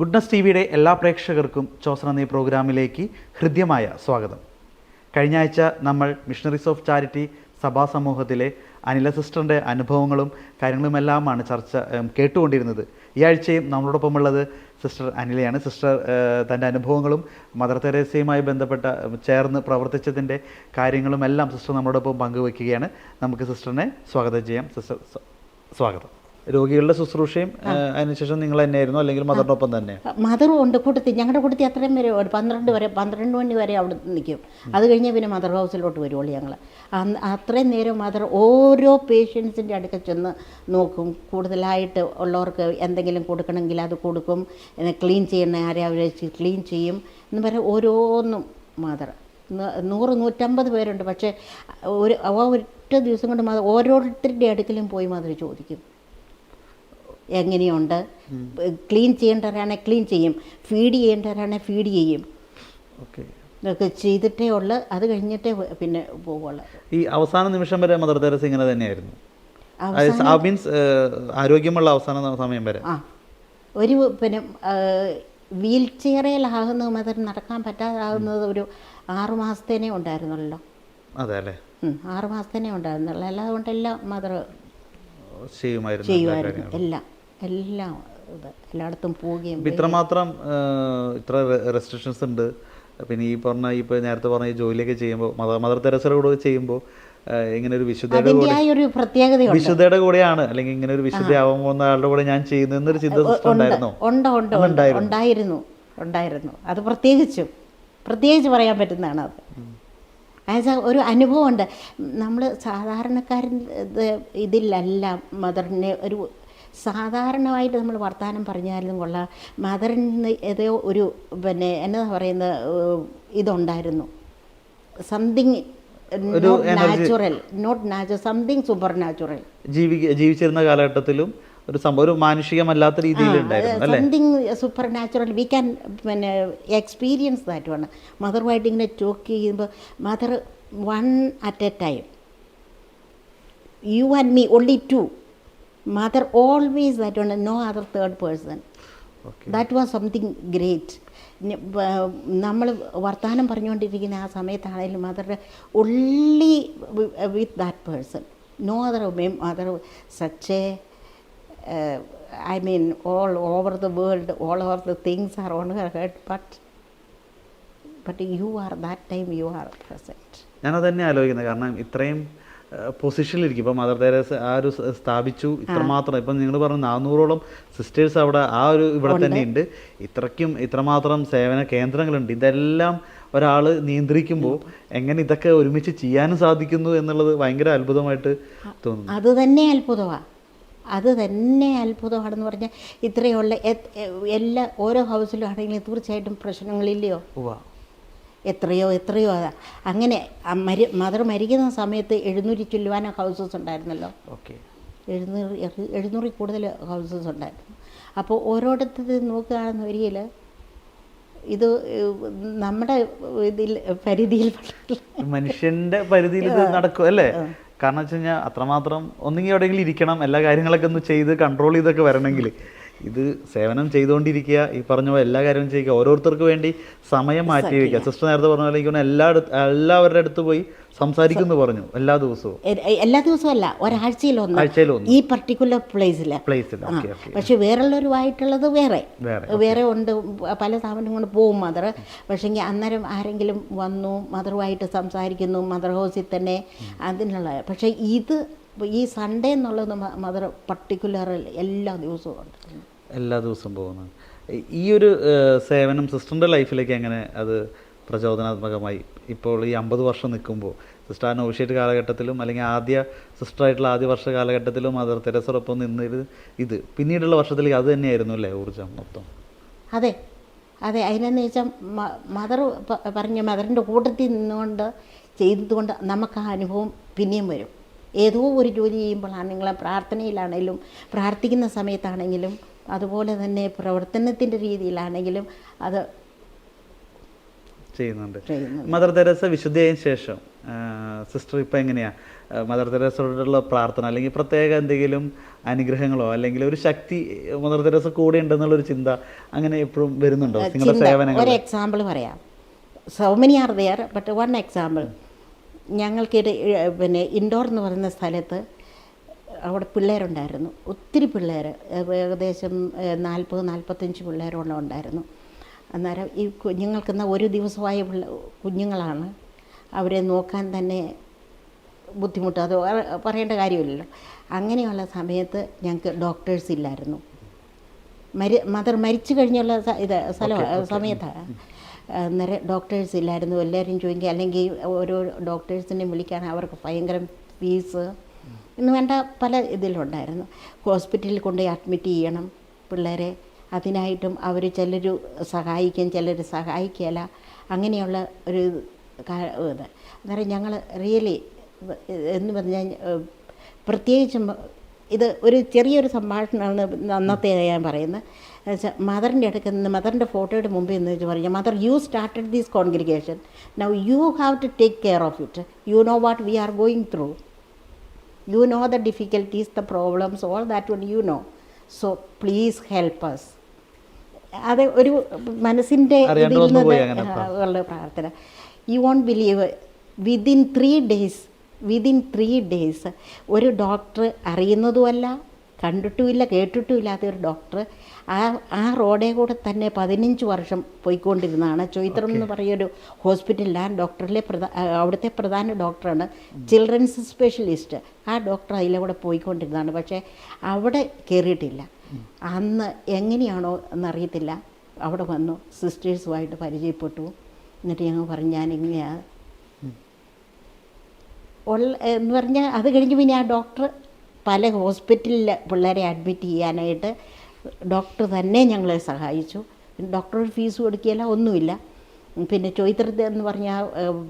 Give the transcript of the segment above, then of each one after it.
Goodness T വിയുടെ എല്ലാ പ്രേക്ഷകർക്കും ചോസന നീ പ്രോഗ്രാമിലേക്ക് ഹൃദ്യമായ സ്വാഗതം. കഴിഞ്ഞ ആഴ്ച നമ്മൾ മിഷണറീസ് ഓഫ് ചാരിറ്റി സഭാ സമൂഹത്തിലെ അനില സിസ്റ്ററിന്റെ അനുഭവങ്ങളും കാര്യങ്ങളുമെല്ലാമാണ് ചർച്ച കേട്ടുകൊണ്ടിരുന്നത്. ഈ ആഴ്ചയും നമ്മളോടൊപ്പമുള്ളത് സിസ്റ്റർ അനിലയാണ്. സിസ്റ്റർ തന്റെ അനുഭവങ്ങളും മദർ തെരേസയുമായി ബന്ധപ്പെട്ട ചേർന്ന് പ്രവർത്തിച്ചതിന്റെ കാര്യങ്ങളും എല്ലാം സിസ്റ്റർ നമ്മളോടൊപ്പം പങ്കുവയ്ക്കുകയാണ് നമുക്ക് സിസ്റ്ററിനെ സ്വാഗതം ചെയ്യാം. സിസ്റ്റർ സ്വാഗതം. രോഗികളുടെ ശുശ്രൂഷയും അതിനുശേഷം നിങ്ങൾ തന്നെയായിരുന്നു അല്ലെങ്കിൽ ഒപ്പം തന്നെ? മദറും ഉണ്ട് കൂട്ടത്തിൽ. ഞങ്ങളുടെ കൂട്ടത്തിൽ അത്രയും വരെ പന്ത്രണ്ട് വരെ പന്ത്രണ്ട് മണി വരെ അവിടെ നിൽക്കും. അത് കഴിഞ്ഞ് പിന്നെ മദർ ഹൗസിലോട്ട് വരുവുള്ളൂ ഞങ്ങൾ. അത്രയും നേരം മദർ ഓരോ പേഷ്യൻസിന്റെ അടുക്ക ചെന്ന് നോക്കും. കൂടുതലായിട്ട് ഉള്ളവർക്ക് എന്തെങ്കിലും കൊടുക്കണമെങ്കിൽ അത് കൊടുക്കും. ക്ലീൻ ചെയ്യണ ആരെ അവരെ ക്ലീൻ ചെയ്യും എന്ന് പറയാൻ ഓരോന്നും മദർ. നൂറ് നൂറ്റമ്പത് പേരുണ്ട്. പക്ഷേ ഒരു ഒറ്റ ദിവസം കൊണ്ട് മദർ ഓരോരുത്തരുടെ അടുക്കലും പോയി മദർ ചോദിക്കും. എങ്ങനെയുണ്ട്? ക്ലീൻ ചെയ്യേണ്ടവരാണെങ്കിൽ ക്ലീൻ ചെയ്യും. ഫീഡ് ചെയ്യേണ്ടവരാണെങ്കിൽ ഫീഡ് ചെയ്യും. ഓക്കെ. ഇതൊക്കെ ചെയ്തിട്ടേ ഉള്ളു. അത് കഴിഞ്ഞിട്ടേ പിന്നെ പോവുള്ളൂ. ഈ അവസാന നിമിഷം വരെ മദർ തെരേസ ഇങ്ങനെ തന്നെയായിരുന്നു. മീൻസ് ആരോഗ്യമുള്ള അവസാന സമയം വരെ. ആ. ഒരു പിന്നെ വീൽ ചെയറിലാകുന്ന മദർ നടക്കാൻ പറ്റാതാകുന്നത് ഒരു ആറു മാസത്തേനെ ഉണ്ടായിരുന്നുള്ളൂ. അതെ അല്ലേ? ആറ് മാസത്തേനേ ഉണ്ടായിരുന്നുള്ളൂ. അല്ലാതെ കൊണ്ടെല്ലാം മദർ ചെയ്യുമായിരുന്നു. എല്ലാ. എല്ലാം ഇത് എല്ലായിടത്തും പോവുകയും ഇത്രമാത്രം ഇത്ര റെസ്ട്രിക്ഷൻസ് ഉണ്ട്. പിന്നെ ഈ പറഞ്ഞ ഈ ഇപ്പൊ നേരത്തെ പറഞ്ഞ ഈ ജോലിയൊക്കെ ചെയ്യുമ്പോൾ മദർ മദർ തെരേസയുടെ കൂടെ ചെയ്യുമ്പോൾ ഇങ്ങനെ ഒരു വിശുദ്ധയുടെ കൂടെ വിശുദ്ധയുടെ കൂടെയാണ്. അല്ലെങ്കിൽ ഇങ്ങനെ ഒരു വിശുദ്ധയാവാൻ പോകുന്ന ആളുടെ കൂടെ ഞാൻ ചെയ്യുന്നു എന്നൊരു ചിന്ത ഉണ്ടായിരുന്നു ഉണ്ട്. ഉണ്ട് ഉണ്ട് ഉണ്ടായിരുന്നു. ഉണ്ടായിരുന്നു. അത് പ്രത്യേകിച്ചും. പ്രത്യേകിച്ച് പറയാൻ പറ്റുന്നതാണ് അത്. എന്നുവെച്ചാൽ ഒരു അനുഭവമുണ്ട്. നമ്മൾ സാധാരണക്കാരൻ ഇത് ഇതിലല്ല മദറിനെ ഒരു സാധാരണമായിട്ട് നമ്മൾ വർത്തമാനം പറഞ്ഞാലും കൊള്ളാം. മദറിന് ഏതോ ഒരു പിന്നെ എന്നാ പറയുന്ന ഇതുണ്ടായിരുന്നു. Something natural not natural something supernatural ജീവിച്ചിരുന്ന കാലഘട്ടത്തിലും ഒരു സംഭവം ഒരു മാനുഷികമല്ലാത്ത രീതിയിലുണ്ടായിരുന്നു something supernatural we can പിന്നെ എക്സ്പീരിയൻസ് ദാറ്റ് ആണ് മദറുമായിട്ട് ഇങ്ങനെ ടോക്ക് ചെയ്യുമ്പോൾ mother one at a time you and me only to mother always that ആണ് no other third person that was something great നമ്മൾ വർത്തമാനം പറഞ്ഞുകൊണ്ടിരിക്കുന്ന ആ സമയത്താണെങ്കിലും mother only with that person no other mother such a I mean all over the world all over the things are on her head but but you are that time you are present ഞാനത് തന്നെ ആലോചിക്കുന്നത്. കാരണം ഇത്രയും പൊസിഷനിലിരിക്കും ഇപ്പം mother Teresa ആ ഒരു സ്ഥാപിച്ചു. ഇത്രമാത്രം. ഇപ്പം നിങ്ങൾ പറഞ്ഞു നാനൂറോളം സിസ്റ്റേഴ്സ് അവിടെ ആ ഒരു ഇവിടെ തന്നെ ഉണ്ട് ഇത്രയ്ക്കും ഇത്രമാത്രം സേവന കേന്ദ്രങ്ങളുണ്ട്. ഇതെല്ലാം ഒരാൾ നിയന്ത്രിക്കുമ്പോൾ എങ്ങനെ ഇതൊക്കെ ഒരുമിച്ച് ചെയ്യാനും സാധിക്കുന്നു എന്നുള്ളത് ഭയങ്കര അത്ഭുതമായിട്ട് തോന്നുന്നു. അത് തന്നെ അത്ഭുതമാണ് അത് തന്നെ അത്ഭുതമാണെന്ന് പറഞ്ഞാൽ ഇത്രയുള്ള എല്ലാ ഓരോ ഹൗസിലും ആണെങ്കിലും തീർച്ചയായിട്ടും പ്രശ്നങ്ങളില്ലയോ. എത്രയോ എത്രയോ അതാ. അങ്ങനെ മരി മദർ മരിക്കുന്ന സമയത്ത് എഴുന്നൂറ്റി ചൊല്ലുവാൻ ഹൗസസ് ഉണ്ടായിരുന്നല്ലോ. ഓക്കെ. എഴുന്നൂറ് എഴു- എഴുന്നൂറിൽ കൂടുതൽ ഹൗസസ് ഉണ്ടായിരുന്നു. അപ്പോൾ ഓരോരുത്തർ നോക്കുകയാണെന്ന് വരികയിൽ ഇത് നമ്മുടെ ഇതിൽ പരിധിയിൽ മനുഷ്യന്റെ പരിധിയിൽ ഇത് നടക്കും അല്ലേ? കാരണം വെച്ച് കഴിഞ്ഞാൽ അത്രമാത്രം ഒന്നെങ്കിൽ എവിടെയെങ്കിലും ഇരിക്കണം എല്ലാ കാര്യങ്ങളൊക്കെ ഒന്ന് ചെയ്ത് കൺട്രോൾ ചെയ്തൊക്കെ വരണമെങ്കിൽ ഇത് സേവനം ചെയ്തുകൊണ്ടിരിക്കുക ഈ പറഞ്ഞ പോലെ എല്ലാ കാര്യവും ചെയ്യുക ഓരോരുത്തർക്ക് വേണ്ടി സമയം മാറ്റി വയ്ക്കുക. സിസ്റ്റർ നേരത്തെ പറഞ്ഞ പോലെ എനിക്ക് എല്ലാ എല്ലാവരുടെ അടുത്ത് പോയി സംസാരിക്കുന്നു പറഞ്ഞു എല്ലാ ദിവസവും. എല്ലാ ദിവസവും അല്ല ഒരാഴ്ചയിലൊന്ന് ഒന്ന്. ഈ പർട്ടിക്കുലർ പ്ലേസിൽ പ്ലേസിൽ പക്ഷെ വേറെയുള്ളവരുമായിട്ടുള്ളത് വേറെ. വേറെ വേറെ ഉണ്ട് പല സ്ഥാപനങ്ങളും പോവും മദർ പക്ഷേങ്കിൽ അന്നേരം ആരെങ്കിലും വന്നു മദറുമായിട്ട് സംസാരിക്കുന്നു മദർ ഹൗസിൽ തന്നെ അതിനുള്ള. പക്ഷേ ഇത് ഈ സൺഡേ എന്നുള്ളത് മദർ പർട്ടിക്കുലർ എല്ലാ ദിവസവും ഉണ്ട്. എല്ലാ ദിവസവും പോകുന്നത്. ഈ ഒരു സേവനം സിസ്റ്ററിന്റെ ലൈഫിലേക്ക് എങ്ങനെ അത് പ്രചോദനാത്മകമായി ഇപ്പോൾ ഈ അമ്പത് വർഷം നിൽക്കുമ്പോൾ സിസ്റ്റർ ആ കാലഘട്ടത്തിലും അല്ലെങ്കിൽ ആദ്യ സിസ്റ്ററായിട്ടുള്ള ആദ്യ വർഷ കാലഘട്ടത്തിലും മദർ തെരസറൊപ്പം നിന്നത് ഇത്. പിന്നീടുള്ള വർഷത്തിലേക്ക് അത് തന്നെയായിരുന്നു അല്ലേ ഊർജം മൊത്തം? അതെ. അതെ. അതിനെന്ന് വെച്ചാൽ മദർ പറഞ്ഞ മദറിന്റെ കൂട്ടത്തിൽ നിന്നുകൊണ്ട് ചെയ്തതുകൊണ്ട് നമുക്ക് ആ അനുഭവം പിന്നെയും വരും. ഏതോ ഒരു ജോലി ചെയ്യുമ്പോഴാണ് നിങ്ങളെ പ്രാർത്ഥനയിലാണെങ്കിലും പ്രാർത്ഥിക്കുന്ന സമയത്താണെങ്കിലും അതുപോലെ തന്നെ പ്രവർത്തനത്തിന്റെ രീതിയിലാണെങ്കിലും അത് ചെയ്യുന്നുണ്ട്. മദർ തെരേസ വിശുദ്ധയായതിനു ശേഷം സിസ്റ്റർ ഇപ്പം എങ്ങനെയാ? മദർ തെരേസയോടുള്ള പ്രാർത്ഥന അല്ലെങ്കിൽ പ്രത്യേക എന്തെങ്കിലും അനുഗ്രഹങ്ങളോ അല്ലെങ്കിൽ ഒരു ശക്തി മദർ തെരേസ കൂടെ ഉണ്ടെന്നുള്ളൊരു ചിന്ത അങ്ങനെ എപ്പോഴും വരുന്നുണ്ടോ? നിങ്ങളുടെ സേവനങ്ങൾ? ഒരു എക്സാമ്പിൾ പറയാം. So many are there but one example ഞങ്ങൾക്കിടെ പിന്നെ ഇൻഡോർ എന്ന് പറയുന്ന സ്ഥലത്ത് അവിടെ പിള്ളേരുണ്ടായിരുന്നു. ഒത്തിരി പിള്ളേർ ഏകദേശം നാൽപ്പത് നാൽപ്പത്തഞ്ച് പിള്ളേരോളം ഉണ്ടായിരുന്നു. അന്നേരം ഈ കുഞ്ഞുങ്ങൾക്കെന്ന ഒരു ദിവസമായ പിള്ള കുഞ്ഞുങ്ങളാണ്. അവരെ നോക്കാൻ തന്നെ ബുദ്ധിമുട്ട്. അത് പറ- പറയേണ്ട കാര്യമില്ലല്ലോ. അങ്ങനെയുള്ള സമയത്ത് ഞങ്ങൾക്ക് ഡോക്ടേഴ്സ് ഇല്ലായിരുന്നു. മരി മദർ മരിച്ചു കഴിഞ്ഞുള്ള ഇത് സ്ഥലം സമയത്താണ് അന്നേരം ഡോക്ടേഴ്സ് ഇല്ലായിരുന്നു. എല്ലാവരും ചോദിക്കുക അല്ലെങ്കിൽ ഓരോ ഡോക്ടേഴ്സിനെ വിളിക്കാൻ അവർക്ക് ഭയങ്കര ഫീസ് എന്ന് വേണ്ട പല ഇതിലുണ്ടായിരുന്നു. ഹോസ്പിറ്റലിൽ കൊണ്ടുപോയി അഡ്മിറ്റ് ചെയ്യണം പിള്ളേരെ. അതിനായിട്ടും അവർ ചിലർ സഹായിക്കും ചിലർ സഹായിക്കില്ല അങ്ങനെയുള്ള ഒരു ഇത്. അന്നേരം ഞങ്ങൾ റിയലി എന്ന് പറഞ്ഞാൽ പ്രത്യേകിച്ചും ഇത് ഒരു ചെറിയൊരു സംഭാഷണമാണ് അന്നത്തെ ഞാൻ പറയുന്നത്. മദറിന്റെ അടുക്കൽ നിന്ന് മദറിന്റെ ഫോട്ടോയുടെ മുമ്പിൽ എന്ന് വെച്ച് പറഞ്ഞു mother you started these congregation now you have to take care of it you know what we are going through you know the difficulties the problems all that one you know so please help us അത് ഒരു മനസ്സിന്റെ ഇതിൽ നിന്ന് പ്രാർത്ഥന. You won't believe within three days within three days ഒരു doctor അറിയുന്നതുമല്ല കണ്ടിട്ടുമില്ല കേട്ടിട്ടുമില്ലാത്ത ഒരു ഡോക്ടർ ആ ആ റോഡേ കൂടെ തന്നെ പതിനഞ്ച് വർഷം പോയിക്കൊണ്ടിരുന്നതാണ്. ചോയിത്രം എന്ന് പറയുന്നൊരു ഹോസ്പിറ്റലിൽ ആ ഡോക്ടറിലെ പ്രധാ അവിടുത്തെ പ്രധാന ഡോക്ടറാണ്. Children's specialist. ആ ഡോക്ടർ അതിലെ കൂടെ പോയിക്കൊണ്ടിരുന്നതാണ്. പക്ഷേ അവിടെ കയറിയിട്ടില്ല അന്ന് എങ്ങനെയാണോ എന്നറിയത്തില്ല. അവിടെ വന്നു സിസ്റ്റേഴ്സുമായിട്ട് പരിചയപ്പെട്ടു. എന്നിട്ട് ഞങ്ങൾ പറഞ്ഞു ഞാൻ ഞാനിങ്ങനെയാണ് ഉള്ള എന്ന് പറഞ്ഞാൽ അത് കഴിഞ്ഞ് പിന്നെ ആ ഡോക്ടർ പല ഹോസ്പിറ്റലിൽ പിള്ളേരെ അഡ്മിറ്റ് ചെയ്യാനായിട്ട് ഡോക്ടർ തന്നെ ഞങ്ങളെ സഹായിച്ചു. ഡോക്ടർ ഫീസ് കൊടുക്കുകയില്ല ഒന്നുമില്ല. പിന്നെ ചോയ്ത്രത്ത് എന്ന് പറഞ്ഞാൽ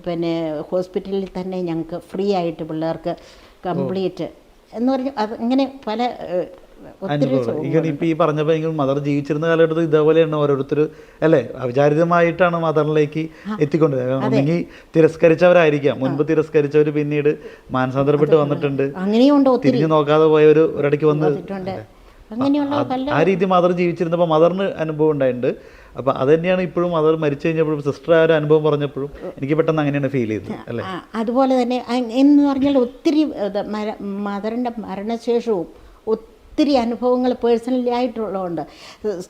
പിന്നെ ഹോസ്പിറ്റലിൽ തന്നെ ഞങ്ങൾക്ക് ഫ്രീ ആയിട്ട് പിള്ളേർക്ക് കംപ്ലീറ്റ് എന്ന് പറഞ്ഞാൽ അത് അങ്ങനെ പല അനുഭവം ഇപ്പൊ ഈ പറഞ്ഞപ്പോൾ മദർ ജീവിച്ചിരുന്ന കാലഘട്ടത്തിൽ ഇതേപോലെയാണ് ഓരോരുത്തർ അല്ലേ? അവിചാരിതമായിട്ടാണ് മദറിലേക്ക് എത്തിക്കൊണ്ടത് ഒന്നെങ്കിൽ തിരസ്കരിച്ചവരായിരിക്കാം. മുൻപ് തിരസ്കരിച്ചവർ പിന്നീട് മാനസാന്തരപ്പെട്ട് വന്നിട്ടുണ്ട്. തിരിഞ്ഞു നോക്കാതെ പോയവർ ഒരിടയ്ക്ക് വന്ന് ആ രീതി മദർ ജീവിച്ചിരുന്നപ്പോൾ മദറിന് അനുഭവം ഉണ്ടായിട്ടുണ്ട്. അപ്പൊ അത് തന്നെയാണ് ഇപ്പോഴും മദർ മരിച്ചു കഴിഞ്ഞപ്പോഴും സിസ്റ്റർ ആ ഒരു അനുഭവം പറഞ്ഞപ്പോഴും എനിക്ക് പെട്ടെന്ന് അങ്ങനെയാണ് ഫീൽ ചെയ്തത് അല്ലെ? അതുപോലെ തന്നെ എന്ന് പറഞ്ഞാൽ ഒത്തിരി മദറിന്റെ മരണശേഷവും ഒത്തിരി അനുഭവങ്ങൾ പേഴ്സണലി ആയിട്ടുള്ളതുകൊണ്ട്.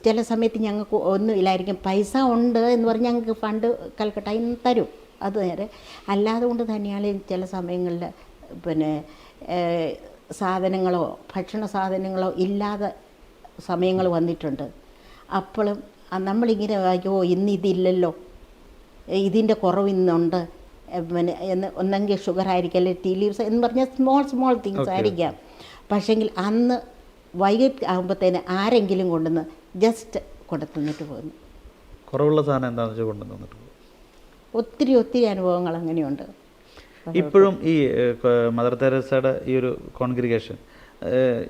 ചില സമയത്ത് ഞങ്ങൾക്ക് ഒന്നുമില്ലായിരിക്കും പൈസ ഉണ്ട് എന്ന് പറഞ്ഞ് ഞങ്ങൾക്ക് ഫണ്ട് കൽക്കട്ടയിൽ നിന്ന് തരും. അത് നേരെ. അല്ലാതെ കൊണ്ട് തന്നെയാണ് ചില സമയങ്ങളിൽ പിന്നെ സാധനങ്ങളോ ഭക്ഷണ സാധനങ്ങളോ ഇല്ലാതെ സമയങ്ങൾ വന്നിട്ടുണ്ട്. അപ്പോഴും നമ്മളിങ്ങനെ അയ്യോ ഇന്ന് ഇതില്ലല്ലോ. ഇതിന്റെ കുറവ് ഇന്നുണ്ട്. പിന്നെ എന്ന് ഒന്നെങ്കിൽ ഷുഗർ ആയിരിക്കും അല്ലെങ്കിൽ ടീ ലീവ്സ് എന്ന് പറഞ്ഞാൽ സ്മോൾ സ്മോൾ തിങ്സ് ആയിരിക്കാം. പക്ഷേങ്കിൽ അന്ന് വൈകിട്ട് ആകുമ്പോഴത്തേന് ആരെങ്കിലും കൊണ്ടുവന്ന് ജസ്റ്റ് കൊണ്ടു തന്നിട്ട് പോകുന്നു. കുറവുള്ള സാധനം എന്താണെന്ന് വെച്ചാൽ കൊണ്ടു തന്നിട്ട് ഒത്തിരി ഒത്തിരി അനുഭവങ്ങൾ അങ്ങനെയുണ്ട്. ഇപ്പോഴും ഈ മദർ തെരേസയുടെ ഈ ഒരു കോൺഗ്രിഗേഷൻ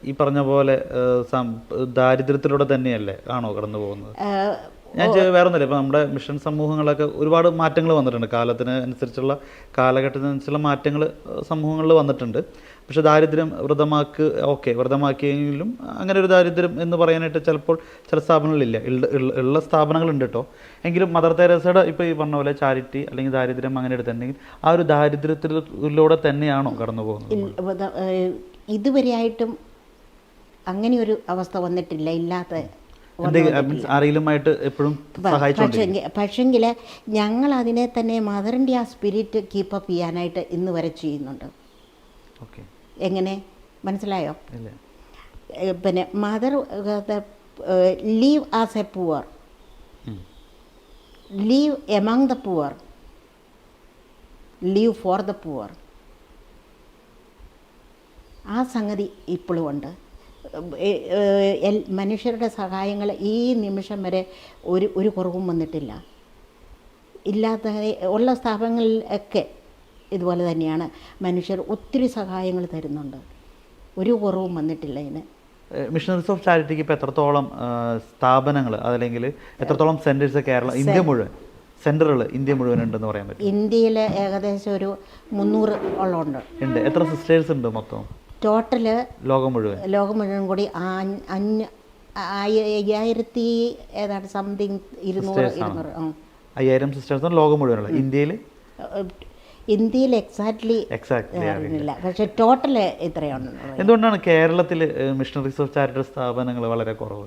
ഈ പറഞ്ഞ പോലെ ദാരിദ്ര്യത്തിലൂടെ തന്നെയല്ലേ ആണോ കടന്നു പോകുന്നത്? ഞാൻ വേറെ ഒന്നുമില്ല ഇപ്പം നമ്മുടെ മിഷൻ സമൂഹങ്ങളൊക്കെ ഒരുപാട് മാറ്റങ്ങൾ വന്നിട്ടുണ്ട്. കാലത്തിന് അനുസരിച്ചുള്ള കാലഘട്ടത്തിനനുസരിച്ചുള്ള മാറ്റങ്ങൾ സമൂഹങ്ങളിൽ വന്നിട്ടുണ്ട്. പക്ഷെ ദാരിദ്ര്യം വ്രതമാക്ക് ഓക്കെ വ്രതമാക്കിയെങ്കിലും അങ്ങനെ ഒരു ദാരിദ്ര്യം എന്ന് പറയാനായിട്ട് ചിലപ്പോൾ ചില സ്ഥാപനങ്ങളില്ല ഉള്ള- സ്ഥാപനങ്ങളുണ്ട് കേട്ടോ. എങ്കിലും മദർ തെരേസയുടെ ഇപ്പോൾ ഈ പറഞ്ഞ പോലെ ചാരിറ്റി അല്ലെങ്കിൽ ദാരിദ്ര്യം അങ്ങനെ എടുത്തിട്ടുണ്ടെങ്കിൽ ആ ഒരു ദാരിദ്ര്യത്തിലൂടെ തന്നെയാണോ കടന്നു പോകുന്നത്? ഇതുവരെയായിട്ടും അങ്ങനെ ഒരു അവസ്ഥ വന്നിട്ടില്ല. ഇല്ലാത്ത ആരെങ്കിലുമായിട്ട് എപ്പോഴും പക്ഷെങ്കിൽ ഞങ്ങൾ അതിനെ തന്നെ മദറിന്റെ ആ സ്പിരിറ്റ് കീപ്പപ്പ് ചെയ്യാനായിട്ട് ഇന്ന് വരെ ചെയ്യുന്നുണ്ട്. ഓക്കെ. എങ്ങനെ? മനസ്സിലായോ? പിന്നെ mother live as a poor. Live among the poor live for the poor ആ സംഗതി ഇപ്പോഴും ഉണ്ട്. മനുഷ്യരുടെ സഹായങ്ങൾ ഈ നിമിഷം വരെ ഒരു ഒരു കുറവും വന്നിട്ടില്ല. ഇല്ലാത്ത ഉള്ള സ്ഥാപനങ്ങളിൽ ഒക്കെ ഇതുപോലെ തന്നെയാണ് മനുഷ്യർ ഒത്തിരി സഹായങ്ങൾ തരുന്നുണ്ട്. ഒരു കുറവും വന്നിട്ടില്ല ഇതിന്. മിഷണറീസ് ഓഫ് ചാരിറ്റിക്ക് ഇപ്പോൾ എത്രത്തോളം സ്ഥാപനങ്ങൾ അതല്ലെങ്കിൽ എത്രത്തോളം സെന്റേഴ്സ് കേരള ഇന്ത്യ മുഴുവൻ സെന്ററുകൾ ഇന്ത്യ മുഴുവൻ ഉണ്ടെന്ന് പറയാൻ പറ്റും ഇന്ത്യയിൽ ഏകദേശം ഒരു മുന്നൂറ് ഉള്ളതുണ്ട്. ഉണ്ട്. എത്ര സിസ്റ്റേഴ്സ് ഉണ്ട് മൊത്തം? ടോട്ടൽ ലോകം മുഴുവൻ. ലോകം മുഴുവൻ കൂടി അയ്യായിരത്തി ഏതാണ് സംതിങ് ഇരുന്നൂറ്? ഇരുന്നൂറ്. അയ്യായിരം സിസ്റ്റേഴ്സ് ലോകം മുഴുവനുള്ള ഇന്ത്യയിൽ ഇന്ത്യയിൽ എക്സാക്ട്ലി അറിയുന്നില്ല പക്ഷെ ടോട്ടൽ ഇത്രയാണ് എന്തുകൊണ്ടാണ് കേരളത്തിൽ മിഷണറീസ് ഓഫ് ചാരിറ്റബിൾ സ്ഥാപനങ്ങൾ വളരെ കുറവ്?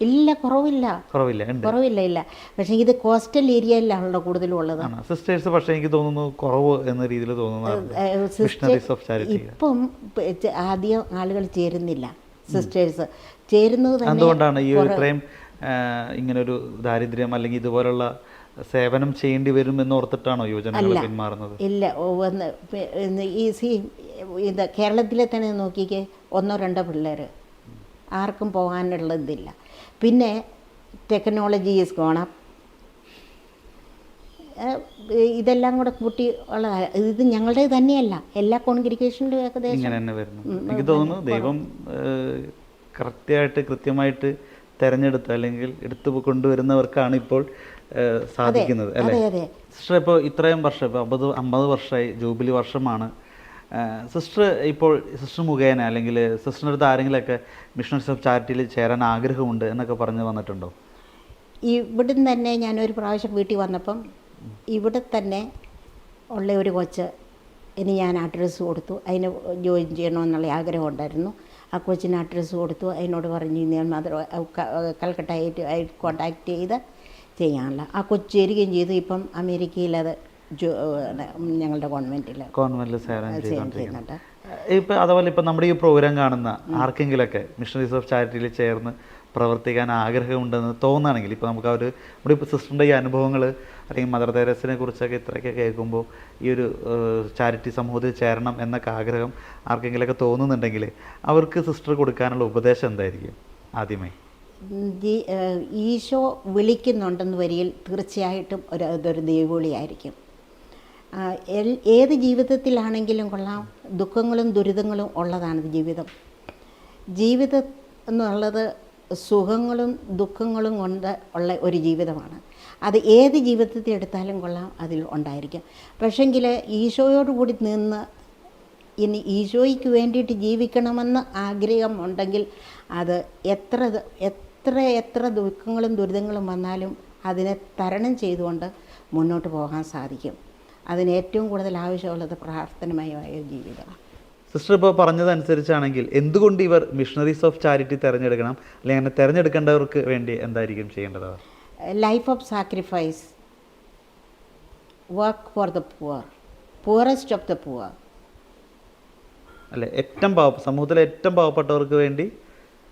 ഇല്ല കുറവില്ല. കുറവില്ല കുറവില്ല ഇല്ല. പക്ഷേ ഇത് കോസ്റ്റൽ ഏരിയയിലാണല്ലോ കൂടുതലും ഉള്ളത്. സിസ്റ്റേഴ്സ് പക്ഷേ എനിക്ക് തോന്നുന്നു കുറവ് എന്ന രീതിയിൽ തോന്നുന്നു ഇപ്പം ആദ്യം ആളുകൾ ചേരുന്നില്ല സിസ്റ്റേഴ്സ് ചേരുന്നത് എന്തുകൊണ്ടാണ് ഈ ഇത്രയും ഇങ്ങനെ ഇങ്ങനൊരു ദാരിദ്ര്യം അല്ലെങ്കിൽ ഇതുപോലുള്ള സേവനം ചെയ്യേണ്ടി വരും എന്ന് ഓർത്തിട്ടാണോ യുവജനങ്ങൾ പിന്മാറുന്നത്? ഇല്ല. ഒന്ന് ഈ സി ഇത് കേരളത്തിലെ തന്നെ നോക്കിക്കേ ഒന്നോ രണ്ടോ പിള്ളേർ ആർക്കും പോകാനുള്ള ഇതില്ല. പിന്നെ ടെക്നോളജി ഈസ് ഗോണം ഇതെല്ലാം കൂടെ കൂട്ടി ഉള്ള ഇത് ഞങ്ങളുടെ തന്നെയല്ല. എല്ലാ കോൺഗ്രിഗേഷനിലും ഏകദേശം എനിക്ക് തോന്നുന്നു ദൈവം കറക്റ്റായിട്ട് കൃത്യമായിട്ട് തിരഞ്ഞെടുത്ത് അല്ലെങ്കിൽ എടുത്തു കൊണ്ടുവരുന്നവർക്കാണ് ഇപ്പോൾ സാധിക്കുന്നത് അല്ലേ? സിസ്റ്റർ ഇപ്പോൾ ഇത്രയും വർഷം ഇപ്പോൾ അമ്പത് അമ്പത് വർഷമായി ജൂബിലി വർഷമാണ്. സിസ്റ്റർ ഇപ്പോൾ സിസ്റ്റർ മുഖേന അല്ലെങ്കിൽ സിസ്റ്ററിന്റെ അടുത്ത് ആരെങ്കിലുമൊക്കെ മിഷണറീസ് ഓഫ് ചാരിറ്റിയിൽ ചേരാൻ ആഗ്രഹമുണ്ട് എന്നൊക്കെ പറഞ്ഞ് വന്നിട്ടുണ്ടോ? ഇവിടുന്ന് തന്നെ ഞാനൊരു പ്രാവശ്യം വീട്ടിൽ വന്നപ്പം ഇവിടെ തന്നെ ഉള്ള ഒരു കൊച്ച് ഇനി ഞാൻ അഡ്രസ്സ് കൊടുത്തു. അതിന് ജോയിൻ ചെയ്യണമെന്നുള്ള ആഗ്രഹം ഉണ്ടായിരുന്നു. ആ കൊച്ചിന് അഡ്രസ്സ് കൊടുത്തു. അതിനോട് പറഞ്ഞു ഞാൻ മദർ കൽക്കട്ടയായിട്ട് കോണ്ടാക്ട് ചെയ്ത് ചെയ്യാനുള്ള ആ കൊച്ചു ചേരുകയും ചെയ്തു. ഇപ്പം അമേരിക്കയിൽ അത് ഞങ്ങളുടെ ഗവൺമെന്റിൽ ചെയ്യുന്നുണ്ട്. ഇപ്പം അതുപോലെ ഇപ്പം നമ്മുടെ ഈ പ്രോഗ്രാം കാണുന്ന ആർക്കെങ്കിലൊക്കെ മിഷണറീസ് ഓഫ് ചാരിറ്റിയിൽ ചേർന്ന് പ്രവർത്തിക്കാൻ ആഗ്രഹമുണ്ടെന്ന് തോന്നുകയാണെങ്കിൽ ഇപ്പോൾ നമുക്ക് അവർ നമ്മുടെ ഇപ്പോൾ സിസ്റ്ററിന്റെ ഈ അനുഭവങ്ങൾ അല്ലെങ്കിൽ മദർ തെരേസിനെ കുറിച്ചൊക്കെ ഇത്രയൊക്കെ കേൾക്കുമ്പോൾ ഈ ഒരു ചാരിറ്റി സമൂഹത്തിൽ ചേരണം എന്നൊക്കെ ആഗ്രഹം ആർക്കെങ്കിലൊക്കെ തോന്നുന്നുണ്ടെങ്കിൽ അവർക്ക് സിസ്റ്റർ കൊടുക്കാനുള്ള ഉപദേശം എന്തായിരിക്കും? ആദ്യമായി. ഈശോ വിളിക്കുന്നുണ്ടെന്ന് വരിയിൽ തീർച്ചയായിട്ടും ഒരു അതൊരു ദൈവവിളിയായിരിക്കും ഏത് ജീവിതത്തിലാണെങ്കിലും കൊള്ളാം. ദുഃഖങ്ങളും ദുരിതങ്ങളും ഉള്ളതാണ് ജീവിതം. ജീവിതം എന്നുള്ളത് സുഖങ്ങളും ദുഃഖങ്ങളും കൊണ്ട് ഉള്ള ഒരു ജീവിതമാണ്. അത് ഏത് ജീവിതത്തിൽ എടുത്താലും കൊള്ളാം അതിൽ ഉണ്ടായിരിക്കും. പക്ഷെങ്കിൽ ഈശോയോടുകൂടി നിന്ന് ഇനി ഈശോയ്ക്ക് വേണ്ടിയിട്ട് ജീവിക്കണമെന്ന് ആഗ്രഹം ഉണ്ടെങ്കിൽ അത് എത്ര എത്ര എത്ര ദുഃഖങ്ങളും ദുരിതങ്ങളും വന്നാലും അതിനെ തരണം ചെയ്തുകൊണ്ട് മുന്നോട്ട് പോകാൻ സാധിക്കും. അതിന് ഏറ്റവും കൂടുതൽ ആവശ്യമുള്ളത് പ്രാർത്ഥനമയമായ ജീവിതമാണ്. സിസ്റ്റർ ഇപ്പോൾ പറഞ്ഞതനുസരിച്ചാണെങ്കിൽ എന്തുകൊണ്ട് ഇവർ മിഷണറീസ് ഓഫ് ചാരിറ്റി തിരഞ്ഞെടുക്കണം? അല്ലെങ്കിൽ അങ്ങനെ തിരഞ്ഞെടുക്കേണ്ടവർക്ക് വേണ്ടി എന്തായിരിക്കും ചെയ്യേണ്ടത്? Life of sacrifice work for the poor poorest of the poor അല്ലെ ഏറ്റവും പാവ സമൂഹത്തിലെ ഏറ്റവും പാവപ്പെട്ടവർക്ക് വേണ്ടി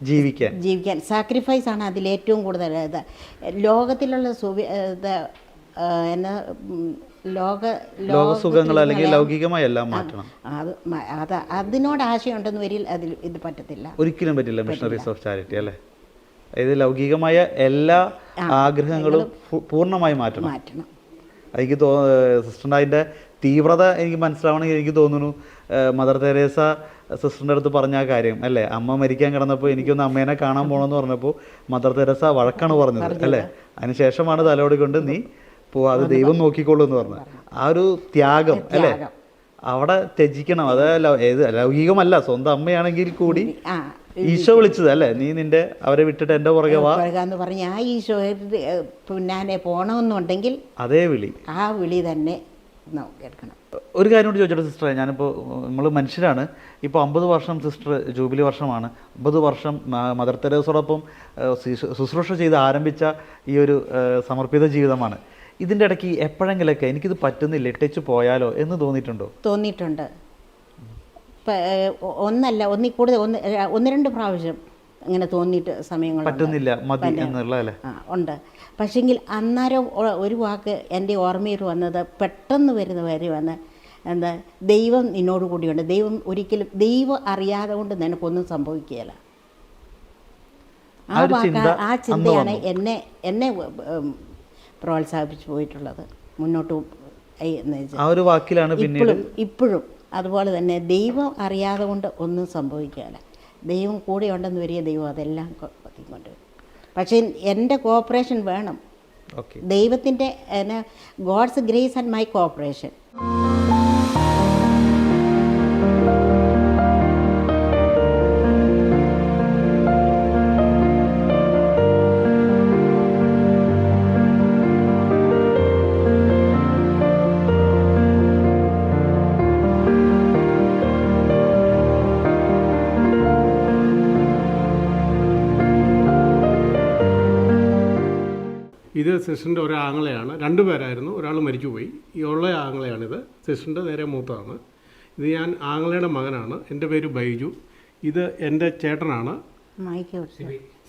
ജീവിക്കാൻ. ജീവിക്കാൻ. സാക്രിഫൈസ് ആണ് അതിൽ ഏറ്റവും കൂടുതൽ. ഇത് ലോകത്തിലുള്ള സുവി ഇത് എന്നാ ലോക ലോകസുഖങ്ങൾ അല്ലെങ്കിൽ ലൗകികമായി എല്ലാം മാറ്റണം. അത് അത് അതിനോട് ആശയമുണ്ടെന്ന് വരിൽ അതിൽ ഇത് പറ്റത്തില്ല. ഒരിക്കലും പറ്റില്ല മിഷണറീസ് ഓഫ് ചാരിറ്റി അല്ലേ? അതായത് ലൗകികമായ എല്ലാ ആഗ്രഹങ്ങളും പൂർണമായി മാറ്റണം. മാറ്റണം. എനിക്ക് തോ സിസ്റ്ററിന്റെ അതിന്റെ തീവ്രത എനിക്ക് മനസ്സിലാവണമെങ്കിൽ എനിക്ക് തോന്നുന്നു മദർ തെരേസ സിസ്റ്ററിന്റെ അടുത്ത് പറഞ്ഞ ആ കാര്യം അല്ലേ? അമ്മ മരിക്കാൻ കിടന്നപ്പോൾ എനിക്കൊന്ന് അമ്മേനെ കാണാൻ പോകണമെന്ന് പറഞ്ഞപ്പോൾ മദർ തെരസ വഴക്കാണ് പറഞ്ഞത് അല്ലേ? അതിനുശേഷമാണ് തലോടി കൊണ്ട് നീ പോവാ അത് ദൈവം നോക്കിക്കോളൂ എന്ന് പറഞ്ഞത്. ആ ഒരു ത്യാഗം അല്ലേ? അവിടെ ത്യജിക്കണം. അത് ഏത്? ലൗകികമല്ല സ്വന്തം അമ്മയാണെങ്കിൽ കൂടി ഈശോ വിളിച്ചത് അല്ലേ? നീ നിന്റെ അവരെ വിട്ടിട്ട് എന്റെ പുറകെ വാ. എന്ന് പറഞ്ഞ ആ ഈശോ പിന്നാനെ പോണമെന്നുണ്ടെങ്കിൽ അതേ വിളി. ആ വിളി തന്നെ എടുക്കണം ഒരു കാര്യം കൂടി ചോദിച്ചോട്ടെ സിസ്റ്ററെ ഞാനിപ്പോൾ നമ്മൾ മനുഷ്യരാണ്. ഇപ്പോൾ അമ്പത് വർഷം സിസ്റ്റർ ജൂബിലി വർഷമാണ്. അമ്പത് വർഷം മദർ തെരേസോടൊപ്പം ശുശ്രൂഷ ചെയ്ത് ആരംഭിച്ച ഈ ഒരു സമർപ്പിത ജീവിതമാണ്. ഇതിന്റെ ഇടയ്ക്ക് എപ്പോഴെങ്കിലൊക്കെ എനിക്കിത് പറ്റുന്നില്ല? ഇട്ടിച്ച് പോയാലോ എന്ന് തോന്നിയിട്ടുണ്ടോ? തോന്നിയിട്ടുണ്ട്. ഒന്നല്ല ഒന്നിൽ കൂടുതൽ ഒന്ന് ഒന്ന് രണ്ട് പ്രാവശ്യം ഇങ്ങനെ തോന്നിയിട്ട് സമയങ്ങൾ പറ്റുന്നില്ല മതി എന്നുള്ള ഉണ്ട്. പക്ഷെങ്കിൽ അന്നേരം ഒരു വാക്ക് എന്റെ ഓർമ്മയിൽ വന്നത് പെട്ടെന്ന് വരുന്ന വരെ വന്ന് എന്താ ദൈവം നിന്നോട് കൂടിയുണ്ട്. ദൈവം ഒരിക്കലും ദൈവം അറിയാതെ കൊണ്ട് നിനക്കൊന്നും സംഭവിക്കുകയില്ല. ആ ആ വാക്ക് ചിന്ത ആ ചിന്തയാണ് എന്നെ എന്നെ പ്രോത്സാഹിപ്പിച്ചു പോയിട്ടുള്ളത്. മുന്നോട്ട് ആ ഒരു വാക്കിലാണ് ഇപ്പോഴും ഇപ്പോഴും അതുപോലെ തന്നെ ദൈവം അറിയാതെ കൊണ്ട് ഒന്നും സംഭവിക്കുകയില്ല. ദൈവം കൂടെ ഉണ്ടെന്ന് വരിക ദൈവം അതെല്ലാം കൊണ്ടുവരും കൊത്തിക്കൊണ്ട് പക്ഷേ എന്റെ കോപ്പറേഷൻ വേണം. ദൈവത്തിന്റെ God's grace and my cooperation ഇത് സിസ്റ്ററിന്റെ ഒരു ആങ്ങളെയാണ്. രണ്ട് പേരായിരുന്നു. ഒരാൾ മരിച്ചുപോയി. ഈ ഉള്ള ആങ്ങളെയാണിത്. സിസ്റ്ററിന്റെ നേരെ മൂത്തതാണ്. ഇത് ഞാൻ ആങ്ങളയുടെ മകനാണ്. എന്റെ പേര് ബൈജു. ഇത് എന്റെ ചേട്ടനാണ്.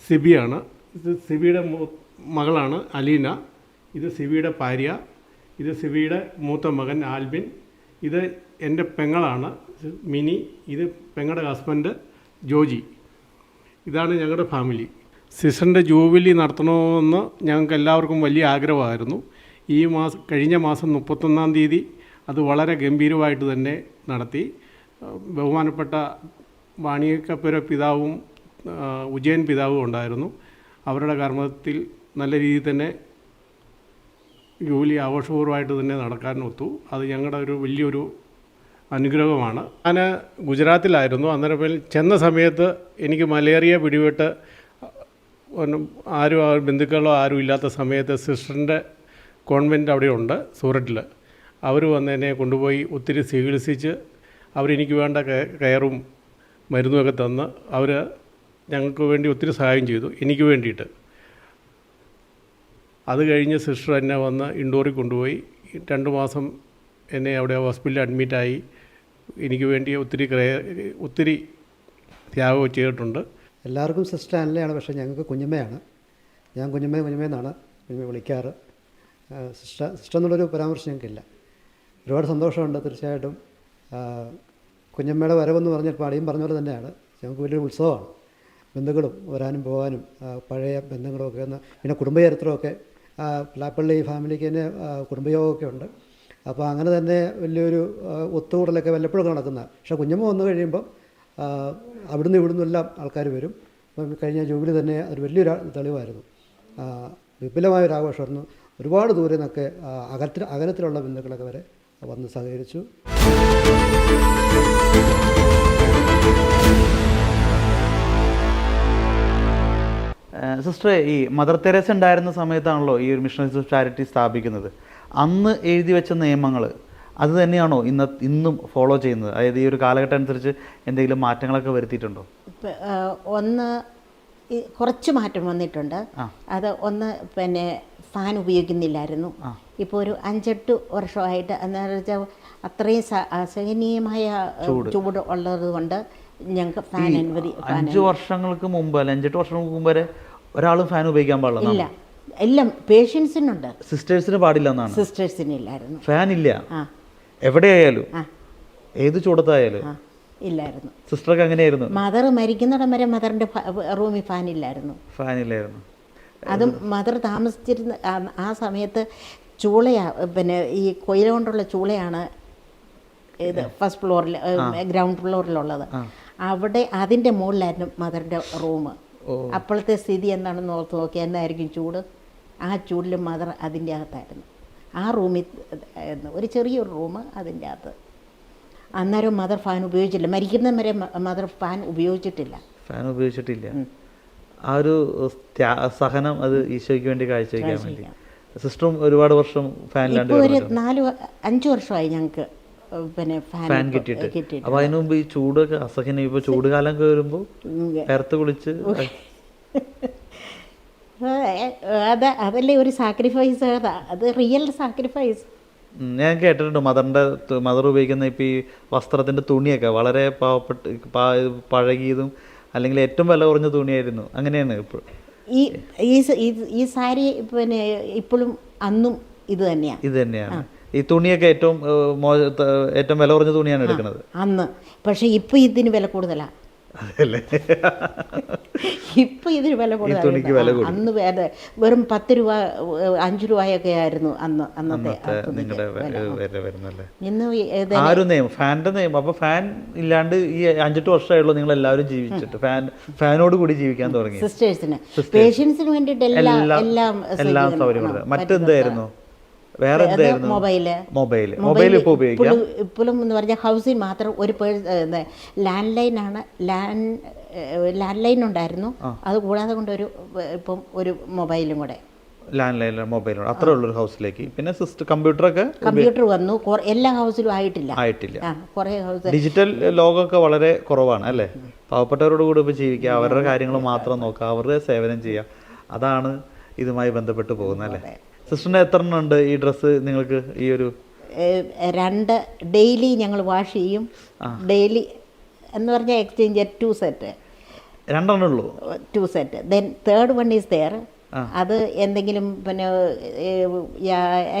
സിബിയാണ്. ഇത് സിബിയുടെ മകളാണ് അലീന. ഇത് സിബിയുടെ ഭാര്യ. ഇത് സിബിയുടെ മൂത്ത മകൻ ആൽബിൻ. ഇത് എന്റെ പെങ്ങളാണ് മിനി. ഇത് പെങ്ങളുടെ ഹസ്ബൻഡ് ജോജി. ഇതാണ് ഞങ്ങളുടെ ഫാമിലി സിസ്റ്ററിന്റെ ജൂബിലി നടത്തണമെന്ന് ഞങ്ങൾക്ക് എല്ലാവർക്കും വലിയ ആഗ്രഹമായിരുന്നു. ഈ മാസം കഴിഞ്ഞ മാസം മുപ്പത്തൊന്നാം തീയതി അത് വളരെ ഗംഭീരമായിട്ട് തന്നെ നടത്തി. ബഹുമാനപ്പെട്ട വാണിയക്കപ്പുര പിതാവും ഉജയൻ പിതാവും ഉണ്ടായിരുന്നു. അവരുടെ കർമ്മത്തിൽ നല്ല രീതിയിൽ തന്നെ ജോലി ആഘോഷപൂർവമായിട്ട് തന്നെ നടക്കാൻ ഒത്തു. അത് ഞങ്ങളുടെ ഒരു വലിയൊരു അനുഗ്രഹമാണ്. ഞാൻ ഗുജറാത്തിലായിരുന്നു. അന്നേരം ചെന്ന സമയത്ത് എനിക്ക് മലേറിയ പിടിപെട്ട് ആരും ആ ബന്ധുക്കളോ ആരും ഇല്ലാത്ത സമയത്ത് സിസ്റ്ററിന്റെ കോൺവെന്റ് അവിടെയുണ്ട് സൂററ്റിൽ. അവർ വന്ന് എന്നെ കൊണ്ടുപോയി ഒത്തിരി ചികിത്സിച്ച് അവരെനിക്ക് വേണ്ട കയറും മരുന്നുമൊക്കെ തന്ന് അവർ ഞങ്ങൾക്ക് വേണ്ടി ഒത്തിരി സഹായം ചെയ്തു എനിക്ക് വേണ്ടിയിട്ട്. അത് കഴിഞ്ഞ് സിസ്റ്റർ എന്നെ വന്ന് ഇൻഡോറിൽ കൊണ്ടുപോയി. രണ്ട് മാസം എന്നെ അവിടെ ഹോസ്പിറ്റലിൽ അഡ്മിറ്റായി. എനിക്ക് വേണ്ടി ഒത്തിരി ഒത്തിരി ത്യാഗം ചെയ്തിട്ടുണ്ട്. എല്ലാവർക്കും സിസ്റ്റർ അല്ലയാണ് പക്ഷേ ഞങ്ങൾക്ക് കുഞ്ഞമ്മയാണ്. ഞാൻ കുഞ്ഞമ്മ കുഞ്ഞമ്മയെന്നാണ് കുഞ്ഞമ്മ വിളിക്കാറ്. സിസ്റ്റർ സിസ്റ്റർ എന്നുള്ളൊരു പരാമർശം ഞങ്ങൾക്കില്ല. ഒരുപാട് സന്തോഷമുണ്ട് തീർച്ചയായിട്ടും. കുഞ്ഞമ്മയുടെ വരവെന്ന് പറഞ്ഞാൽ പാടിയും പറഞ്ഞ പോലെ തന്നെയാണ്. ഞങ്ങൾക്ക് വലിയൊരു ഉത്സവമാണ്. ബന്ധുക്കളും വരാനും പോകാനും പഴയ ബന്ധങ്ങളൊക്കെ ഒന്ന് പിന്നെ കുടുംബചരിത്രമൊക്കെ പ്ലാപ്പള്ളി ഫാമിലിക്ക് തന്നെ കുടുംബയോഗമൊക്കെ ഉണ്ട്. അപ്പോൾ അങ്ങനെ തന്നെ വലിയൊരു ഒത്തുകൂടലൊക്കെ വല്ലപ്പോഴും നടക്കുന്ന പക്ഷേ കുഞ്ഞമ്മ വന്നു കഴിയുമ്പം ആ, അവിടുന്ന് ഇവിടുന്ന് എല്ലാം ആൾക്കാർ വരും. അപ്പം കഴിഞ്ഞ ജൂബിലി തന്നെ ഒരു വലിയൊരു തെളിവായിരുന്നു. വിപുലമായൊരു ആഘോഷമായിരുന്നു ഒരുപാട് ദൂരെ നിന്നൊക്കെ അകത്തിൽ അകലത്തിലുള്ള ബന്ധുക്കളൊക്കെ വരെ വന്ന് സഹകരിച്ചു. സിസ്റ്ററെ ഈ മദർ തെരേസ ഉണ്ടായിരുന്ന സമയത്താണല്ലോ ഈ ഒരു മിഷണറീസ് ചാരിറ്റി സ്ഥാപിക്കുന്നത്. അന്ന് എഴുതി വെച്ച നിയമങ്ങൾ അത് തന്നെയാണോ ഇന്ന് ഇന്നും ഫോളോ ചെയ്യുന്നത്? അതായത് ഈ ഒരു കാലഘട്ടം അനുസരിച്ച് എന്തെങ്കിലും മാറ്റങ്ങളൊക്കെ വരുത്തിയിട്ടുണ്ടോ? ഒന്ന് കുറച്ച് മാറ്റം വന്നിട്ടുണ്ട്. അത് ഒന്ന് പിന്നെ ഫാൻ ഉപയോഗിക്കുന്നില്ലായിരുന്നു. ഇപ്പോൾ ഒരു അഞ്ചെട്ട് വർഷമായിട്ട് എന്താണെന്ന് വെച്ചാൽ അത്രയും അസഹനീയമായ ചൂട്. ഉള്ളത് കൊണ്ട് ഞങ്ങൾക്ക് ഫാൻ അനുമതി ഫാൻ അഞ്ച് വർഷങ്ങൾക്ക് മുമ്പ് അല്ല അഞ്ചെട്ട് വർഷങ്ങൾക്ക് മുമ്പ് വരെ ഒരാളും ഫാൻ ഉപയോഗിക്കാൻ പാടില്ല ഇല്ല. എല്ലാം പേഷ്യൻസിനുണ്ട് സിസ്റ്റേഴ്സിന് പാടില്ല എന്നാണ്? സിസ്റ്റേഴ്സിന് ഇല്ലായിരുന്നു. ഫാൻ ഇല്ല. എവിടെയായാലും? ഏത് ചൂടത്തായാലും ഇല്ലായിരുന്നു. സിസ്റ്റർക്ക് അങ്ങനെയായിരുന്നു മദർ മരിക്കുന്നിടം വരെ മദറിന്റെ റൂമിൽ ഫാൻ ഇല്ലായിരുന്നു ഫാൻ ഇല്ലായിരുന്നു അതും മദർ താമസിച്ചിരുന്ന ആ- ആ സമയത്ത് ചൂളയാ പിന്നെ ഈ കൊയില കൊണ്ടുള്ള ചൂളയാണ് ഇത് ഫസ്റ്റ് ഫ്ലോറിൽ ഗ്രൗണ്ട് ഫ്ലോറിലുള്ളത്. അവിടെ അതിന്റെ മുകളിലായിരുന്നു മദറിന്റെ റൂം. അപ്പോഴത്തെ സ്ഥിതി എന്താണെന്ന് ഓർത്ത് നോക്കി എന്തായിരിക്കും ചൂട്? ആ ചൂടിൽ മദർ അതിന്റെ അകത്തായിരുന്നു. ആ റൂമിൽ ഒരു ചെറിയൊരു റൂം അതിന്റെ അകത്ത്. അന്നേരം മദർ ഫാൻ ഉപയോഗിച്ചില്ല. മരിക്കുന്ന വരെ മദർ ഫാൻ ഉപയോഗിച്ചിട്ടില്ല. ഫാൻ ഉപയോഗിച്ചിട്ടില്ല. ആ ഒരു സഹനം അത് ഈശോയ്ക്ക് വേണ്ടി കാഴ്ചവെക്കാൻ വേണ്ടി. സിസ്റ്ററും ഒരുപാട് വർഷം ഫാനിലാണ്ട് ഒരു. നാല് അഞ്ചു വർഷമായി ഞങ്ങൾക്ക് പിന്നെ ഫാൻ കിട്ടിയിട്ട്. അപ്പൊ അതിനു മുമ്പ് ഈ ചൂടൊക്കെ അസഹനം ഇപ്പൊ ചൂട് കാലം ഒക്കെ വരുമ്പോ കുളിച്ച് അത് അതല്ലേ ഒരു സാക്രിഫൈസ് അത്? റിയൽ സാക്രിഫൈസ് ഞാൻ കേട്ടിട്ടുണ്ട് മദറിന്റെ മദർ ഉപയോഗിക്കുന്ന ഇപ്പൊ ഈ വസ്ത്രത്തിന്റെ തുണിയൊക്കെ വളരെ പാവപ്പെട്ട് പഴകിയതും അല്ലെങ്കിൽ ഏറ്റവും വില കുറഞ്ഞ തുണിയായിരുന്നു. അങ്ങനെയാണ് ഇപ്പോൾ ഈ ഈ സാരി പിന്നെ ഇപ്പോഴും അന്നും ഇത് തന്നെയാണ് ഇത് തന്നെയാണ്. ഈ തുണിയൊക്കെ ഏറ്റവും ഏറ്റവും വില കുറഞ്ഞ തുണിയാണ് എടുക്കുന്നത്. അന്ന്. പക്ഷേ ഇപ്പോൾ ഇതിന് വില കൂടുതലാണ് ഇപ്പൊ ഇതിന് വില കൂടുതലാണ് അന്ന് വേറെ വെറും പത്ത് രൂപ അഞ്ചു രൂപയൊക്കെ ആയിരുന്നു അന്ന് അന്നത്തെ ഇന്ന് ആരും നിയമം അപ്പൊ ഫാൻ ഇല്ലാണ്ട് ഈ അഞ്ചെട്ട് വർഷമായുള്ളൂ നിങ്ങൾ എല്ലാവരും ജീവിച്ചിട്ട്. ഫാൻ ഫാനോട് കൂടി ജീവിക്കാൻ തുടങ്ങി. സിസ്റ്റേഴ്സിന്. പേഷ്യൻസിന് വേണ്ടിയിട്ട് എല്ലാം എല്ലാം സൗകര്യങ്ങളും. മറ്റെന്തായിരുന്നു? വേറെ എന്തായിരുന്നു? മൊബൈൽ. മൊബൈൽ മൊബൈൽ ഇപ്പോൾ ഉപയോഗിക്കാം? ഇപ്പോഴും എന്ന് പറഞ്ഞാൽ ഹൗസിൽ മാത്രം ഒരു ലാൻഡ് ലൈനാണ് ലാൻഡ് ലാൻഡ് ലൈൻ ഉണ്ടായിരുന്നു. അത് കൂടാതെ കൊണ്ട് ഒരു ഇപ്പം ഒരു മൊബൈലും കൂടെ. ലാൻഡ് ലൈൻ മൊബൈൽ അത്രേ ഉള്ളൂ ഒരു ഹൗസിലേക്ക്. പിന്നെ സിസ്റ്റം കമ്പ്യൂട്ടറൊക്കെ കമ്പ്യൂട്ടർ വന്നു. എല്ലാ ഹൗസിലും ആയിട്ടില്ല. ആയിട്ടില്ല. കുറേ ഹൗസ് ഡിജിറ്റൽ ലോകമൊക്കെ വളരെ കുറവാണ് അല്ലേ? പാവപ്പെട്ടവരോട് കൂടെ ഇപ്പോൾ ജീവിക്കുക അവരുടെ കാര്യങ്ങൾ മാത്രം നോക്കുക അവരുടെ സേവനം ചെയ്യുക. അതാണ് ഇതുമായി ബന്ധപ്പെട്ട് പോകുന്നത് അല്ലേ? സിസ്റ്ററിന് എത്ര എണ്ണം ഉണ്ട് ഈ ഡ്രസ്സ് നിങ്ങൾക്ക് ഈ ഒരു രണ്ട് ഡെയിലി ഞങ്ങൾ വാഷ് ചെയ്യും. ഡെയിലി എന്ന് പറഞ്ഞാൽ എക്സ്ചേഞ്ച് ടു സെറ്റ്. രണ്ടെണ്ണം ഉള്ളൂ? Two set. Then third one is there അത് എന്തെങ്കിലും പിന്നെ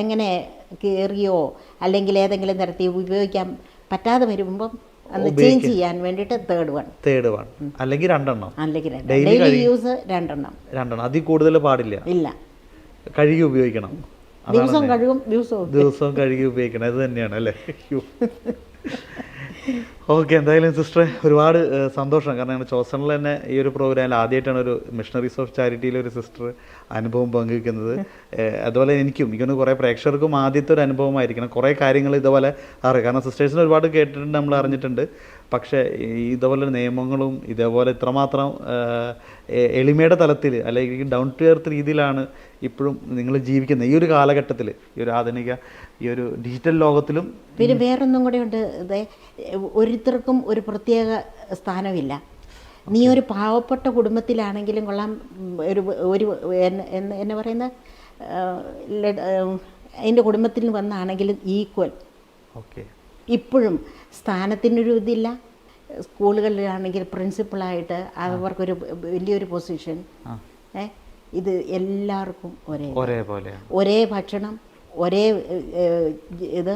എങ്ങനെ കീറിയോ അല്ലെങ്കിൽ ഏതെങ്കിലും തരത്തിൽ ഉപയോഗിക്കാൻ പറ്റാതെ വരുമ്പം അന്ന് ചേഞ്ച് ചെയ്യാൻ വേണ്ടിയിട്ട് തേർഡ് വൺ തേർഡ് വൺ അല്ലെങ്കിൽ രണ്ടെണ്ണം. അല്ലെങ്കിൽ ഡെയിലി യൂസ് രണ്ടെണ്ണം. രണ്ടെണ്ണം. അതിൽ കൂടുതൽ പാടില്ല. ഇല്ല. കഴുകി ഉപയോഗിക്കണം. ദിവസവും കഴുകും ദിവസവും. ദിവസവും കഴുകി ഉപയോഗിക്കണം. അത് തന്നെയാണ് അല്ലേ? ഓക്കെ എന്തായാലും സിസ്റ്ററെ ഒരുപാട് സന്തോഷം. കാരണം ഞങ്ങൾ ചോസണിൽ തന്നെ ഈ ഒരു പ്രോഗ്രാമിൽ ആദ്യമായിട്ടാണ് ഒരു മിഷണറീസ് ഓഫ് ചാരിറ്റിയിലെ ഒരു സിസ്റ്റർ അനുഭവം പങ്കുവെക്കുന്നത്. അതുപോലെ എനിക്കും എനിക്കൊന്ന് കുറേ പ്രേക്ഷകർക്കും ആദ്യത്തെ ഒരു അനുഭവമായിരിക്കണം. കുറേ കാര്യങ്ങൾ ഇതുപോലെ അറിയാം. കാരണം സിസ്റ്റേഴ്സിന് ഒരുപാട് കേട്ടിട്ടുണ്ട് നമ്മൾ അറിഞ്ഞിട്ടുണ്ട്. പക്ഷേ ഇതേപോലെ നിയമങ്ങളും ഇതേപോലെ ഇത്രമാത്രം എളിമയുടെ തലത്തിൽ അല്ലെങ്കിൽ ഡൗൺ ടു എർത്ത് രീതിയിലാണ് ഇപ്പോഴും നിങ്ങൾ ജീവിക്കുന്നത്. ഈ ഒരു കാലഘട്ടത്തിൽ ഈ ഒരു ആധുനിക ഈ ഒരു ഡിജിറ്റൽ ലോകത്തിലും പിന്നെ വേറൊന്നും കൂടെ ഉണ്ട്. ഇത് ഓരോരുത്തർക്കും ഒരു പ്രത്യേക സ്ഥാനമില്ല. നീ ഒരു പാവപ്പെട്ട കുടുംബത്തിലാണെങ്കിലും കൊള്ളാം. ഒരു ഒരു എന്നെ പറയുന്ന എന്റെ കുടുംബത്തിൽ വന്നാണെങ്കിലും ഈക്വൽ ഓക്കെ. ഇപ്പോഴും സ്ഥാനത്തിനൊരു ഇതില്ല. സ്കൂളുകളിലാണെങ്കിൽ പ്രിൻസിപ്പളായിട്ട് അവർക്കൊരു വലിയൊരു പൊസിഷൻ. ഇത് എല്ലാവർക്കും ഒരേ ഒരേപോലെ ഒരേ ഭക്ഷണം ഒരേ ഇത്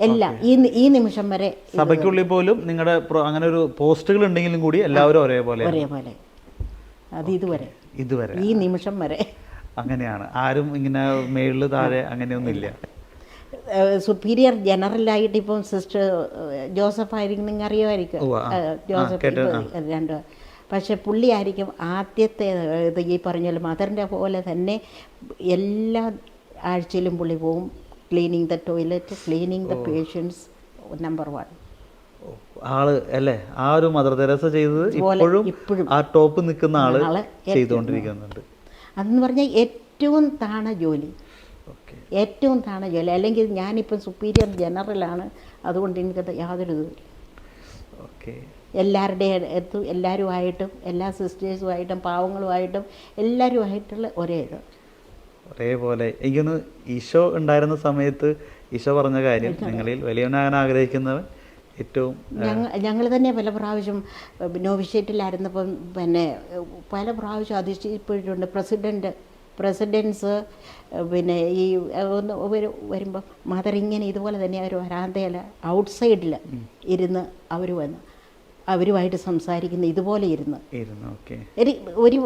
എല്ലാം. ഈ ഈ നിമിഷം വരെ സഭയ്ക്കുള്ളിൽ പോലും നിങ്ങളുടെ അങ്ങനെ ഒരു പോസ്റ്റുകൾ ഉണ്ടെങ്കിലും കൂടി എല്ലാവരും ഒരേപോലെ ഒരേപോലെ. അത് ഇതുവരെ. ഇതുവരെ. ഈ നിമിഷം വരെ. അങ്ങനെയാണ്. ആരും ഇങ്ങനെ മേളിൽ താഴെ അങ്ങനെയൊന്നുമില്ല. സുപ്പീരിയർ ജനറലായിട്ട് ഇപ്പം സിസ്റ്റർ ജോസഫ് ആയിരിക്കും നിങ്ങൾ അറിയുമായിരിക്കും ജോസഫ് രണ്ടു. പക്ഷെ പുള്ളി ആയിരിക്കും ആദ്യത്തെ ഇത് ഈ പറഞ്ഞ പോലെ മദറിന്റെ പോലെ തന്നെ എല്ലാ ആഴ്ചയിലും പുള്ളി പോവും. Cleaning the toilet cleaning the patients number one ആൾ അല്ലേ? ആ ഒരു മദർ തെരേസ ചെയ്തത് ഇപ്പോഴും ഇപ്പോഴും ആ ടോപ്പ് നിൽക്കുന്ന ആൾ ചെയ്തുകൊണ്ടിരിക്കുന്നുണ്ട്. അതെന്ന് പറഞ്ഞാൽ ഏറ്റവും താണ ജോലി. ഏറ്റവും താണ ജോലി. അല്ലെങ്കിൽ ഞാനിപ്പം സുപ്പീരിയർ ജനറലാണ് അതുകൊണ്ട് എനിക്കത് യാതൊരു ഇതുമില്ല. ഓക്കെ എല്ലാവരുടെ അടുത്തും എല്ലാവരുമായിട്ടും എല്ലാ സിസ്റ്റേഴ്സുമായിട്ടും പാവങ്ങളുമായിട്ടും എല്ലാവരുമായിട്ടുള്ള ഒരേ ഇത്. ഒരേപോലെ. എനിക്കൊന്ന് ഈശോ ഉണ്ടായിരുന്ന സമയത്ത് ഈശോ പറഞ്ഞ കാര്യം നിങ്ങളിൽ വലിയവനാകാൻ ആഗ്രഹിക്കുന്നവൻ ഏറ്റവും ഞങ്ങൾ ഞങ്ങൾ തന്നെ പല പ്രാവശ്യം നോവിഷേറ്റിലായിരുന്നപ്പം പിന്നെ പല പ്രാവശ്യം അധിഷ്ഠിപ്പോഴുണ്ട് പ്രസിഡന്റ് പ്രസിഡൻസ് പിന്നെ ഈ ഒന്ന് വരുമ്പോൾ മദർ ഇങ്ങനെ ഇതുപോലെ തന്നെ ഒരു വരാന്തയിൽ ഔട്ട്സൈഡിൽ ഇരുന്ന് അവർ വന്ന് അവരുമായിട്ട് സംസാരിക്കുന്ന ഇതുപോലെ ഇരുന്ന്. ഒരു ഒരു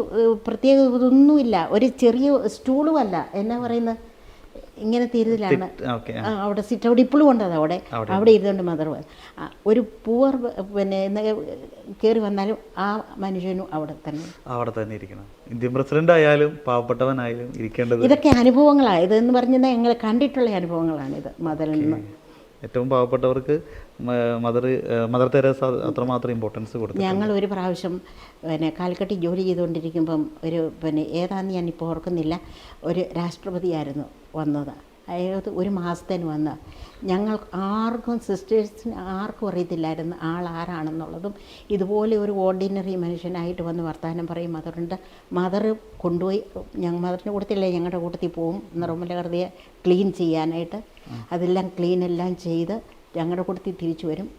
പ്രത്യേക ഇതൊന്നുമില്ല. ഒരു ചെറിയ സ്റ്റൂളും അല്ല എന്നാ പറയുന്നത് ഇങ്ങനെ ഇരുതിലാണ് അവിടെ സിറ്റ് അവിടെ ഇപ്പോഴും ഉണ്ട് അവിടെ. അവിടെ ഇരുന്നുകൊണ്ട് മദർ ഒരു പൂവർ പിന്നെ കയറി വന്നാലും ആ മനുഷ്യനും അവിടെ തന്നെ. അവിടെ തന്നെ ഇരിക്കണം. ഇന്ത്യൻ പ്രസിഡന്റ് ആയാലും പാവപ്പെട്ടവനായാലും ഇരിക്കേണ്ടത് ഇതൊക്കെ അനുഭവങ്ങളാണ് ഇതെന്ന് പറഞ്ഞാൽ ഞങ്ങൾ കണ്ടിട്ടുള്ള അനുഭവങ്ങളാണിത് മദറിൽ നിന്ന്. ഏറ്റവും പാവപ്പെട്ടവർക്ക് മദർ മദർ തെരേസ അത്രമാത്രം ഇമ്പോർട്ടൻസ് കൊടുത്തു ഞങ്ങൾ ഒരു പ്രാവശ്യം പിന്നെ കാൽക്കട്ടി ജോലി ചെയ്തുകൊണ്ടിരിക്കുമ്പം ഒരു പിന്നെ ഏതാന്ന് ഞാനിപ്പോൾ ഓർക്കുന്നില്ല. ഒരു രാഷ്ട്രപതിയായിരുന്നു വന്നത്. അതായത് ഒരു മാസത്തേന് വന്ന് ഞങ്ങൾ ആർക്കും സിസ്റ്റേഴ്സിന് ആർക്കും അറിയത്തില്ലായിരുന്നു ആൾ ആരാണെന്നുള്ളതും ഇതുപോലെ ഒരു ഓർഡിനറി മനുഷ്യനായിട്ട് വന്ന് വർത്തമാനം പറയും. മദറുണ്ട് മദർ കൊണ്ടുപോയി ഞങ്ങൾ മദറിന്റെ കൂട്ടത്തില്ലേ ഞങ്ങളുടെ കൂട്ടത്തിൽ പോവും. നിർമ്മലകൃതിയെ ക്ലീൻ ചെയ്യാനായിട്ട് അതെല്ലാം ക്ലീൻ എല്ലാം ചെയ്ത് ഞങ്ങളുടെ കൂട്ടത്തിൽ തിരിച്ചു വരും.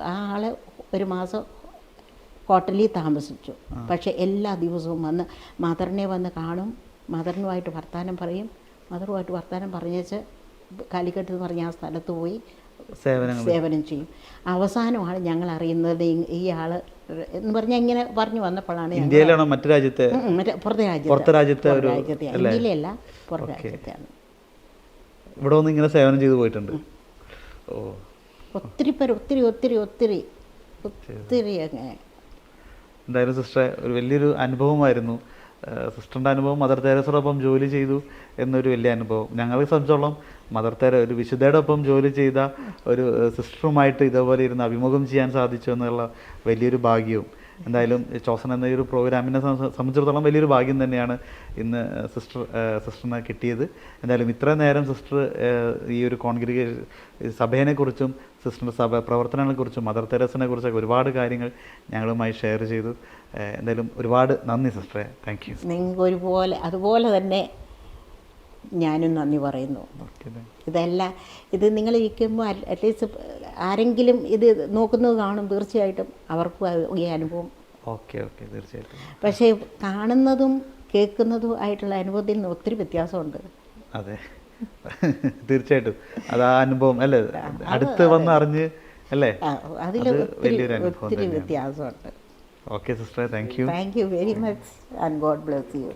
ആ ആൾ ഒരു മാസം ഹോട്ടലിൽ താമസിച്ചു. പക്ഷേ എല്ലാ ദിവസവും വന്ന് മദറിനെ വന്ന് കാണും. മദറിനുമായിട്ട് വർത്തമാനം പറയും. മദറുമായിട്ട് വർത്തമാനം പറഞ്ഞേച്ച് കാലിക്കട്ട് എന്ന് പറഞ്ഞ ആ സ്ഥലത്ത് പോയി സേവനം സേവനം ചെയ്യും. അവസാനമാണ് ഞങ്ങൾ അറിയുന്നത് ഈ- ആൾ ആൾ എന്ന് പറഞ്ഞാൽ ഇങ്ങനെ പറഞ്ഞു വന്നപ്പോഴാണ് ഇന്ത്യയിലാണോ മറ്റു രാജ്യത്തെ? മറ്റേ പുറത്തെ രാജ്യത്ത്. പുറത്തെ രാജ്യത്തെ ഇന്ത്യയിലല്ല പുറത്തെ. രാജ്യത്തെയാണ്. ഇവിടെ വന്ന് ഇങ്ങനെ സേവനം ചെയ്തു പോയിട്ടുണ്ട്. ഓ. ഒത്തിരി പേര് ഒത്തിരി ഒത്തിരി ഒത്തിരി ഒത്തിരി അങ്ങനെ. എന്തായാലും സിസ്റ്ററെ ഒരു വലിയൊരു അനുഭവമായിരുന്നു. സിസ്റ്ററിന്റെ അനുഭവം മദർ തെരേസയോടൊപ്പം ജോലി ചെയ്തു എന്നൊരു വലിയ അനുഭവം. ഞങ്ങളെ സംബന്ധിച്ചോളം മദർ തെര ഒരു വിശുദ്ധയുടെ ഒപ്പം ജോലി ചെയ്ത ഒരു സിസ്റ്ററുമായിട്ട് ഇതേപോലെ ഇരുന്ന് അഭിമുഖം ചെയ്യാൻ സാധിച്ചു എന്നുള്ള വലിയൊരു ഭാഗ്യവും. എന്തായാലും ചോസൻ എന്ന ഈ ഒരു പ്രോഗ്രാമിനെ സംബ- സംബന്ധിച്ചിടത്തോളം വലിയൊരു ഭാഗ്യം തന്നെയാണ് ഇന്ന് സിസ്റ്റർ സിസ്റ്ററിനെ കിട്ടിയത്. എന്തായാലും ഇത്ര നേരം സിസ്റ്റർ ഈ ഒരു കോൺഗ്രിഗേഷൻ സഭേനെക്കുറിച്ചും സിസ്റ്ററിന്റെ സഭ പ്രവർത്തനങ്ങളെക്കുറിച്ചും മദർ തെരേസിനെ കുറിച്ചൊക്കെ ഒരുപാട് കാര്യങ്ങൾ ഞങ്ങളുമായി ഷെയർ ചെയ്തു. എന്തായാലും ഒരുപാട് നന്ദി സിസ്റ്ററെ. Thank you. നിങ്ങൾക്ക് ഒരുപോലെ അതുപോലെ തന്നെ ഞാനും നന്ദി പറയുന്നു. ഇതല്ല ഇത് നിങ്ങൾ ഇരിക്കുമ്പോൾ അറ്റ്ലീസ്റ്റ് ആരെങ്കിലും ഇത് നോക്കുന്നത് കാണും തീർച്ചയായിട്ടും അവർക്കും അത് ഈ അനുഭവം. ഓക്കെ ഓക്കെ തീർച്ചയായിട്ടും. പക്ഷേ കാണുന്നതും കേൾക്കുന്നതും ആയിട്ടുള്ള അനുഭവത്തിൽ നിന്ന് ഒത്തിരി വ്യത്യാസമുണ്ട്. അതെ. തീർച്ചയായിട്ടും. അത് ആ അനുഭവം അല്ലേ? അടുത്ത് വന്ന് അറിഞ്ഞ് അല്ലേ? അതിൽ ഒത്തിരി വലിയൊരു ഒത്തിരി വ്യത്യാസമുണ്ട്. Okay sister thank you thank you very much and God bless you